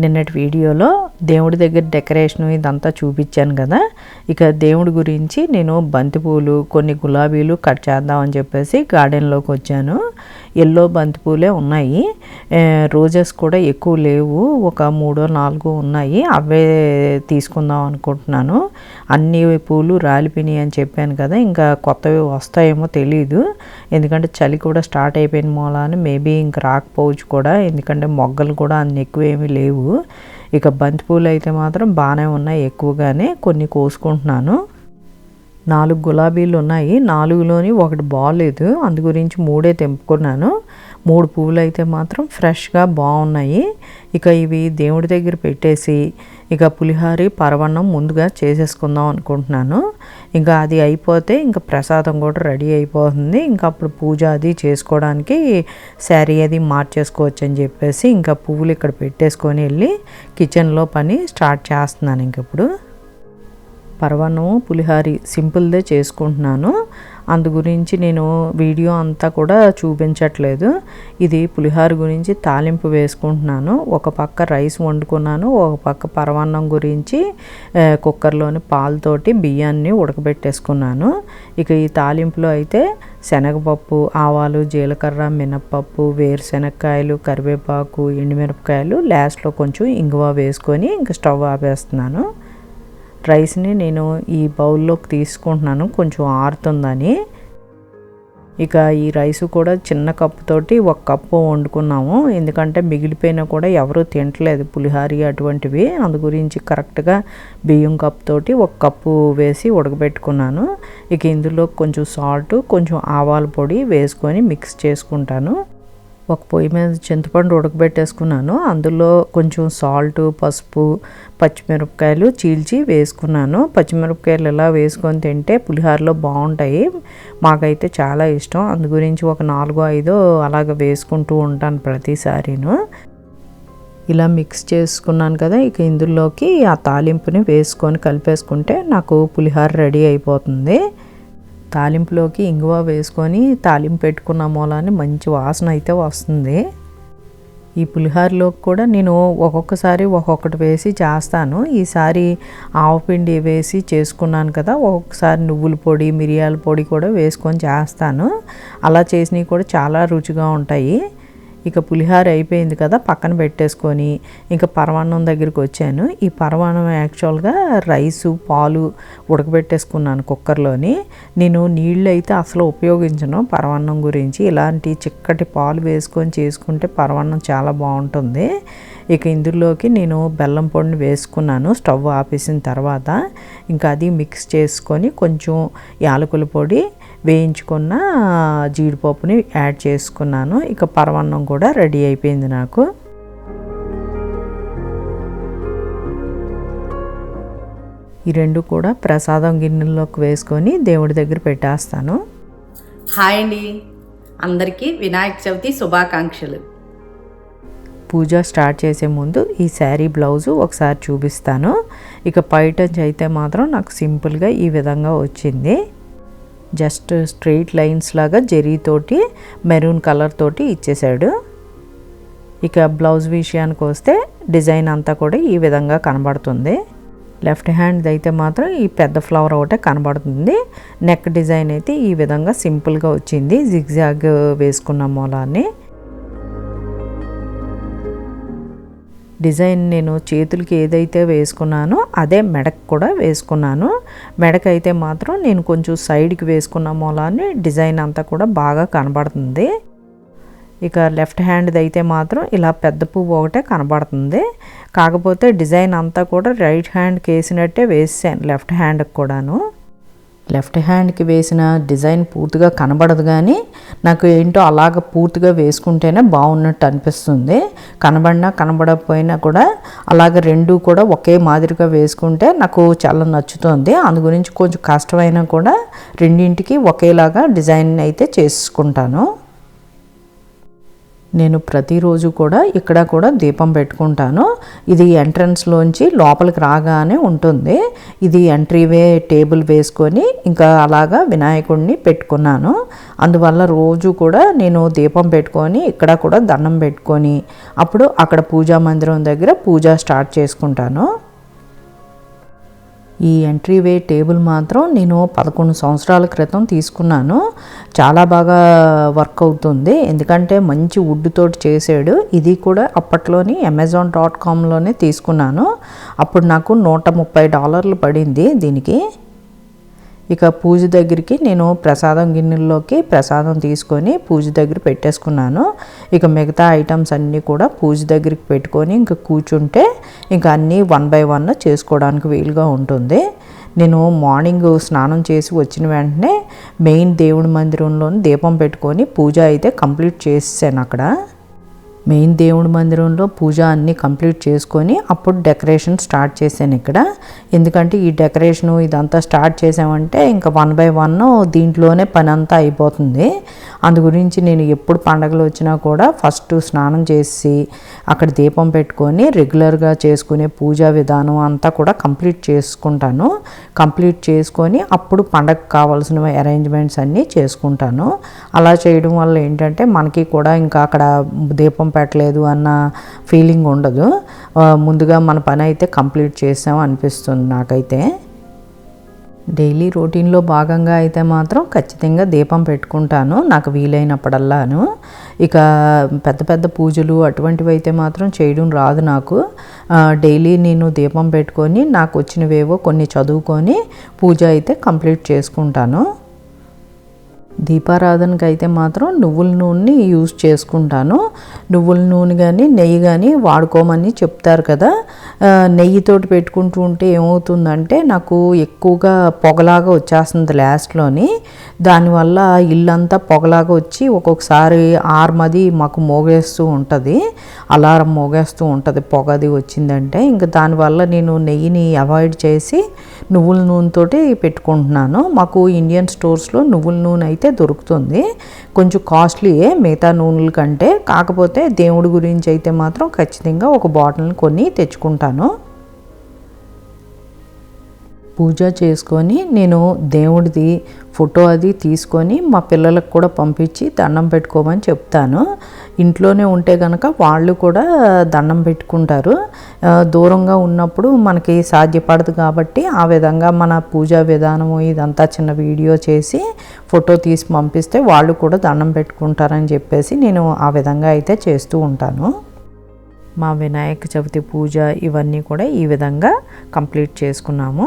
నిన్నటి వీడియోలో దేవుడి దగ్గర డెకరేషన్ ఇదంతా చూపించాను కదా. ఇక దేవుడి గురించి నేను బంతిపూలు కొన్ని గులాబీలు కట్ చేద్దామని చెప్పేసి గార్డెన్లోకి వచ్చాను. ఎల్లో బంతిపూలే ఉన్నాయి. రోజెస్ కూడా ఎక్కువ లేవు. ఒక మూడో నాలుగో ఉన్నాయి. అవే తీసుకుందాం అనుకుంటున్నాను. అన్ని పూలు రాలిపోయినాయి అని చెప్పాను కదా ఇంకా కొత్తవి వస్తాయేమో తెలియదు ఎందుకంటే చలి కూడా స్టార్ట్ అయిపోయిన మూలాన మేబీ ఇంకా రాకపోవచ్చు కూడా. ఎందుకంటే మొగ్గలు కూడా అన్ని ఎక్కువ ఏమీ లేవు. ఇక బంతిపూలు అయితే మాత్రం బాగానే ఉన్నాయి ఎక్కువగానే. కొన్ని కోసుకుంటున్నాను. నాలుగు గులాబీలు ఉన్నాయి. నాలుగులోని ఒకటి బాగాలేదు అందు గురించి మూడే తెంపుకున్నాను. మూడు పువ్వులు అయితే మాత్రం ఫ్రెష్గా బాగున్నాయి. ఇక ఇవి దేవుడి దగ్గర పెట్టేసి ఇక పులిహారి పరవన్నం ముందుగా చేసేసుకుందాం అనుకుంటున్నాను. ఇంకా అది అయిపోతే ఇంకా ప్రసాదం కూడా రెడీ అయిపోతుంది. ఇంకా అప్పుడు పూజ అది చేసుకోవడానికి శారీ అది మార్చేసుకోవచ్చు అని చెప్పేసి ఇంకా పువ్వులు ఇక్కడ పెట్టేసుకొని వెళ్ళి కిచెన్లో పని స్టార్ట్ చేస్తున్నాను ఇంకప్పుడు పర్వను పులిహారి సింపుల్దే చేసుకుంటున్నాను. అందు గురించి నేను వీడియో అంతా కూడా చూపించట్లేదు. ఇది పులిహార గురించి తాలింపు వేసుకుంటున్నాను. ఒక పక్క రైస్ వండుకున్నాను. ఒక పక్క పరవన్నం గురించి కుక్కర్లోని పాలతోటి బియ్యాన్ని ఉడకబెట్టేసుకున్నాను. ఇక ఈ తాలింపులో అయితే శనగపప్పు ఆవాలు జీలకర్ర మినప్పప్పు వేరుశనగకాయలు కరివేపాకు ఎండుమిరపకాయలు లాస్ట్లో కొంచెం ఇంగువ వేసుకొని ఇంకా స్టవ్ ఆపేస్తున్నాను. రైస్ని నేను ఈ బౌల్లోకి తీసుకుంటున్నాను. కొంచెం ఆరుతుందని. ఇక ఈ రైస్ కూడా చిన్న కప్పుతోటి ఒక కప్పు వండుకున్నాము. ఎందుకంటే మిగిలిపోయినా కూడా ఎవరూ తింటలేదు పులిహారి అటువంటివి. అందు గురించి కరెక్ట్గా బియ్యం కప్పుతోటి ఒక కప్పు వేసి ఉడకబెట్టుకున్నాను. ఇక ఇందులో కొంచెం సాల్ట్ కొంచెం ఆవాల పొడి వేసుకొని మిక్స్ చేసుకుంటాను. ఒక పొయ్యి మీద చింతపండు ఉడకబెట్టేసుకున్నాను. అందులో కొంచెం సాల్ట్ పసుపు పచ్చిమిరపకాయలు చీల్చి వేసుకున్నాను. పచ్చిమిరపకాయలు ఇలా వేసుకొని తింటే పులిహోరలో బాగుంటాయి. మాకైతే చాలా ఇష్టం. అందు గురించి ఒక నాలుగో ఐదో అలాగ వేసుకుంటూ ఉంటాను ప్రతిసారిను. ఇలా మిక్స్ చేసుకున్నాను కదా ఇక ఇందులోకి ఆ తాలింపుని వేసుకొని కలిపేసుకుంటే నాకు పులిహోర రెడీ అయిపోతుంది. తాలింపులోకి ఇంగువ వేసుకొని తాలింపు పెట్టుకున్న మూలాన్ని మంచి వాసన అయితే వస్తుంది. ఈ పులిహోరలోకి కూడా నేను ఒక్కొక్కసారి ఒక్కొక్కటి వేసి చేస్తాను. ఈసారి ఆవపిండి వేసి చేసుకున్నాను కదా ఒక్కొక్కసారి నువ్వుల పొడి మిరియాల పొడి కూడా వేసుకొని చేస్తాను. అలా చేసినవి కూడా చాలా రుచిగా ఉంటాయి. ఇక పులిహోర అయిపోయింది కదా పక్కన పెట్టేసుకొని ఇంకా పరమాన్నం దగ్గరికి వచ్చాను. ఈ పరమాన్నం యాక్చువల్గా రైసు పాలు ఉడకబెట్టేసుకున్నాను కుక్కర్లోని. నేను నీళ్ళు అయితే అసలు ఉపయోగించను పరమాన్నం గురించి. ఇలాంటి చిక్కటి పాలు వేసుకొని చేసుకుంటే పరమాన్నం చాలా బాగుంటుంది. ఇక ఇందులోకి నేను బెల్లం పొడిని వేసుకున్నాను స్టవ్ ఆపేసిన తర్వాత. ఇంకా అది మిక్స్ చేసుకొని కొంచెం యాలకుల పొడి వేయించుకున్న జీడిపప్పుని యాడ్ చేసుకున్నాను. ఇక పరమాన్నం కూడా రెడీ అయిపోయింది నాకు. ఈ రెండు కూడా ప్రసాదం గిన్నెల్లోకి వేసుకొని దేవుడి దగ్గర పెట్టేస్తాను. హాయ్ అండి. అందరికీ వినాయక చవితి శుభాకాంక్షలు. పూజ స్టార్ట్ చేసే ముందు ఈ శారీ బ్లౌజు ఒకసారి చూపిస్తాను. ఇక పైటంచ్ అయితే మాత్రం నాకు సింపుల్గా ఈ విధంగా వచ్చింది. జస్ట్ స్ట్రెయిట్ లైన్స్ లాగా జరీతోటి మెరూన్ కలర్ తోటి ఇచ్చేసాడు. ఇక బ్లౌజ్ విషయానికి వస్తే డిజైన్ అంతా కూడా ఈ విధంగా కనబడుతుంది. లెఫ్ట్ హ్యాండ్ అయితే మాత్రం ఈ పెద్ద ఫ్లవర్ ఒకటే కనబడుతుంది. నెక్ డిజైన్ అయితే ఈ విధంగా సింపుల్గా వచ్చింది. జిగ్జాగ్ వేసుకున్న మూలాన్ని. డిజైన్ నేను చేతులకి ఏదైతే వేసుకున్నానో అదే మెడకు కూడా వేసుకున్నాను. మెడకైతే మాత్రం నేను కొంచెం సైడ్కి వేసుకున్న మూలాన్ని డిజైన్ అంతా కూడా బాగా కనబడుతుంది. ఇక లెఫ్ట్ హ్యాండ్ది అయితే మాత్రం ఇలా పెద్ద పువ్వు ఒకటే కనబడుతుంది. కాకపోతే డిజైన్ అంతా కూడా రైట్ హ్యాండ్కి వేసినట్టే వేసాను లెఫ్ట్ హ్యాండ్కి కూడాను. లెఫ్ట్ హ్యాండ్కి వేసిన డిజైన్ పూర్తిగా కనబడదు కానీ నాకు ఏంటో అలాగ పూర్తిగా వేసుకుంటేనే బాగున్నట్టు అనిపిస్తుంది. కనబడినా కనబడకపోయినా కూడా అలాగ రెండు కూడా ఒకే మాదిరిగా వేసుకుంటే నాకు చాలా నచ్చుతుంది. అందు గురించి కొంచెం కష్టమైనా కూడా రెండింటికి ఒకేలాగా డిజైన్ అయితే చేసుకుంటాను. నేను ప్రతిరోజు కూడా ఇక్కడ కూడా దీపం పెట్టుకుంటాను. ఇది ఎంట్రన్స్లోంచి లోపలికి రాగానే ఉంటుంది. ఇది ఎంట్రీవే టేబుల్ వేసుకొని ఇంకా అలాగా వినాయకుడిని పెట్టుకున్నాను. అందువల్ల రోజు కూడా నేను దీపం పెట్టుకొని ఇక్కడ కూడా దండం పెట్టుకొని అప్పుడు అక్కడ పూజా మందిరం దగ్గర పూజ స్టార్ట్ చేసుకుంటాను. ఈ ఎంట్రీవే టేబుల్ మాత్రం నేను పదకొండు సంవత్సరాల క్రితం తీసుకున్నాను. చాలా బాగా వర్క్ అవుతుంది. ఎందుకంటే మంచి వుడ్ తోటి చేసాడు. ఇది కూడా అప్పట్లోని అమెజాన్ డాట్ కామ్లోనే తీసుకున్నాను. అప్పుడు నాకు నూట ముప్పై డాలర్లు పడింది దీనికి. ఇక పూజ దగ్గరికి నేను ప్రసాదం గిన్నెల్లోకి ప్రసాదం తీసుకొని పూజ దగ్గర పెట్టేసుకున్నాను. ఇక మిగతా ఐటమ్స్ అన్నీ కూడా పూజ దగ్గరికి పెట్టుకొని ఇంకా కూర్చుంటే ఇంకా అన్నీ వన్ బై వన్ చేసుకోవడానికి వీలుగా ఉంటుంది. నేను మార్నింగ్ స్నానం చేసి వచ్చిన వెంటనే మెయిన్ దేవుడి మందిరంలోని దీపం పెట్టుకొని పూజ అయితే కంప్లీట్ చేసాను అక్కడ. మెయిన్ దేవుడి మందిరంలో పూజ అన్నీ కంప్లీట్ చేసుకొని అప్పుడు డెకరేషన్ స్టార్ట్ చేశాను ఇక్కడ. ఎందుకంటే ఈ డెకరేషను ఇదంతా స్టార్ట్ చేసామంటే ఇంకా వన్ బై వన్ దీంట్లోనే పని అంతా అయిపోతుంది. అందు గురించి నేను ఎప్పుడు పండగలు వచ్చినా కూడా ఫస్ట్ స్నానం చేసి అక్కడ దీపం పెట్టుకొని రెగ్యులర్గా చేసుకునే పూజా విధానం అంతా కూడా కంప్లీట్ చేసుకుంటాను. కంప్లీట్ చేసుకొని అప్పుడు పండగకు కావాల్సిన అరేంజ్మెంట్స్ అన్నీ చేసుకుంటాను. అలా చేయడం వల్ల ఏంటంటే మనకి కూడా ఇంకా అక్కడ దీపం పెట్టలేదు అన్న ఫీలింగ్ ఉండదు. ముందుగా మన పని అయితే కంప్లీట్ చేసాం అనిపిస్తుంది నాకైతే. డైలీ రొటీన్లో భాగంగా అయితే మాత్రం ఖచ్చితంగా దీపం పెట్టుకుంటాను. నాకు వీలైనప్పుడల్లాను. ఇక పెద్ద పెద్ద పూజలు అటువంటివి అయితే మాత్రం చేయడం రాదు నాకు. డైలీ నేను దీపం పెట్టుకొని నాకు వచ్చినవేవో కొన్ని చదువుకొని పూజ అయితే కంప్లీట్ చేసుకుంటాను. దీపారాధనకి అయితే మాత్రం నువ్వుల నూనెని యూజ్ చేసుకుంటాను. నువ్వుల నూనె కానీ నెయ్యి కానీ వాడుకోమని చెప్తారు కదా. నెయ్యితోటి పెట్టుకుంటూ ఉంటే ఏమవుతుందంటే నాకు ఎక్కువగా పొగలాగా వచ్చేస్తుంది లాస్ట్లోని దానివల్ల ఇల్లంతా పొగలాగా వచ్చి ఒక్కొక్కసారి ఆర్మది మాకు మోగేస్తూ ఉంటుంది. అలారం మోగేస్తూ ఉంటుంది పొగది వచ్చిందంటే. ఇంకా దానివల్ల నేను నెయ్యిని అవాయిడ్ చేసి నువ్వుల నూనెతోటి పెట్టుకుంటున్నాను. మాకు ఇండియన్ స్టోర్స్లో నువ్వుల నూనె అయితే దొరుకుతుంది. కొంచెం కాస్ట్లీయే మిగతా నూనెల కంటే. కాకపోతే దేవుడి గురించి అయితే మాత్రం ఖచ్చితంగా ఒక బాటిల్ని కొని తెచ్చుకుంటాను. పూజ చేసుకొని నేను దేవుడిది ఫోటో అది తీసుకొని మా పిల్లలకు కూడా పంపించి దండం పెట్టుకోమని చెప్తాను. ఇంట్లోనే ఉంటే కనుక వాళ్ళు కూడా దండం పెట్టుకుంటారు. దూరంగా ఉన్నప్పుడు మనకి సాధ్యపడదు కాబట్టి ఆ విధంగా మన పూజా విధానము ఇదంతా చిన్న వీడియో చేసి ఫోటో తీసి పంపిస్తే వాళ్ళు కూడా దండం పెట్టుకుంటారని చెప్పేసి నేను ఆ విధంగా అయితే చేస్తూ ఉంటాను. మా వినాయక చవితి పూజ ఇవన్నీ కూడా ఈ విధంగా కంప్లీట్ చేసుకున్నాము.